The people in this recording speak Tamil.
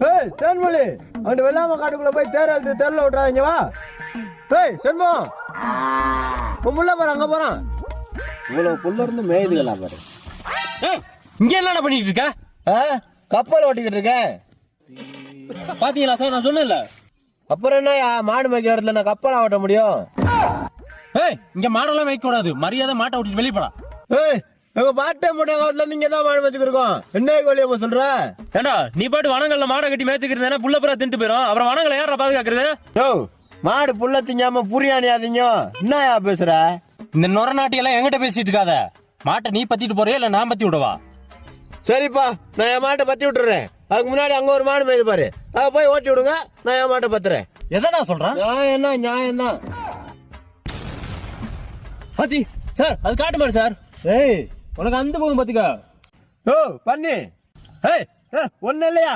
ஏய் தேன்மொழி அங்கிட்டு வெள்ளாம காட்டுக்குள்ள போய் தேர் அழுத்து தெருல விட்றாங்க வா. ஏய் செண்பம் உன் முள்ள பாரு அங்க போறான். இவ்வளவு புள்ள இருந்து மேயுதுகளா பாரு. ஏய் இங்க என்னடா பண்ணிட்டு இருக்க? ஆ கப்பல் ஓட்டிக்கிட்டு இருக்கேன் பாத்தீங்களா சார் நான் சொன்னேன்ல. அப்புறம் என்ன மாடு மேய்க்கிற இடத்துல நான் கப்பலா ஓட்ட முடியும்? ஏய் இங்க மாடெல்லாம் வைக்க கூடாது மரியாதை மாட்டை விட்டு வெளியே போடா. ஏய் எங்க பாட்டை முட்டை காலத்துல நீங்க தான் மாடு மேய்ச்சிருக்கோம் என்ன போய் சொல்ற? ஏண்டா நீ பாட்டு வனங்கள்ல மாடை கட்டி மேய்ச்சிக்கிறதுனா புள்ள புறா தின்ட்டு போயிடும் அப்புறம் வனங்களை யாரா பாதுகாக்கிறது? யோ மாடு புள்ள திங்காம புரியாணி அதிங்க. என்னயா பேசுற? இந்த நொர நாட்டியெல்லாம் என்கிட்ட பேசிட்டு இருக்காத. மாட்டை நீ பத்திட்டு போறியா இல்ல நான் பத்தி விடவா? சரிப்பா நான் என் மாட்டை பத்தி விட்டுறேன். அதுக்கு முன்னாடி அங்க ஒரு மாடு மேய்து பாரு. அதை போய் ஓட்டி விடுங்க நான் என் மாட்டை பத்துறேன். எதடா சொல்றான்? நியாயம் என்ன நியாயம் தான் பாத்தி சார் அது காட்டு மாடு சார். ஏய் உனக்கு அந்த போகும் பாத்துக்க. ஓ பண்ணி. ஏய் ஒன்னு இல்லையா?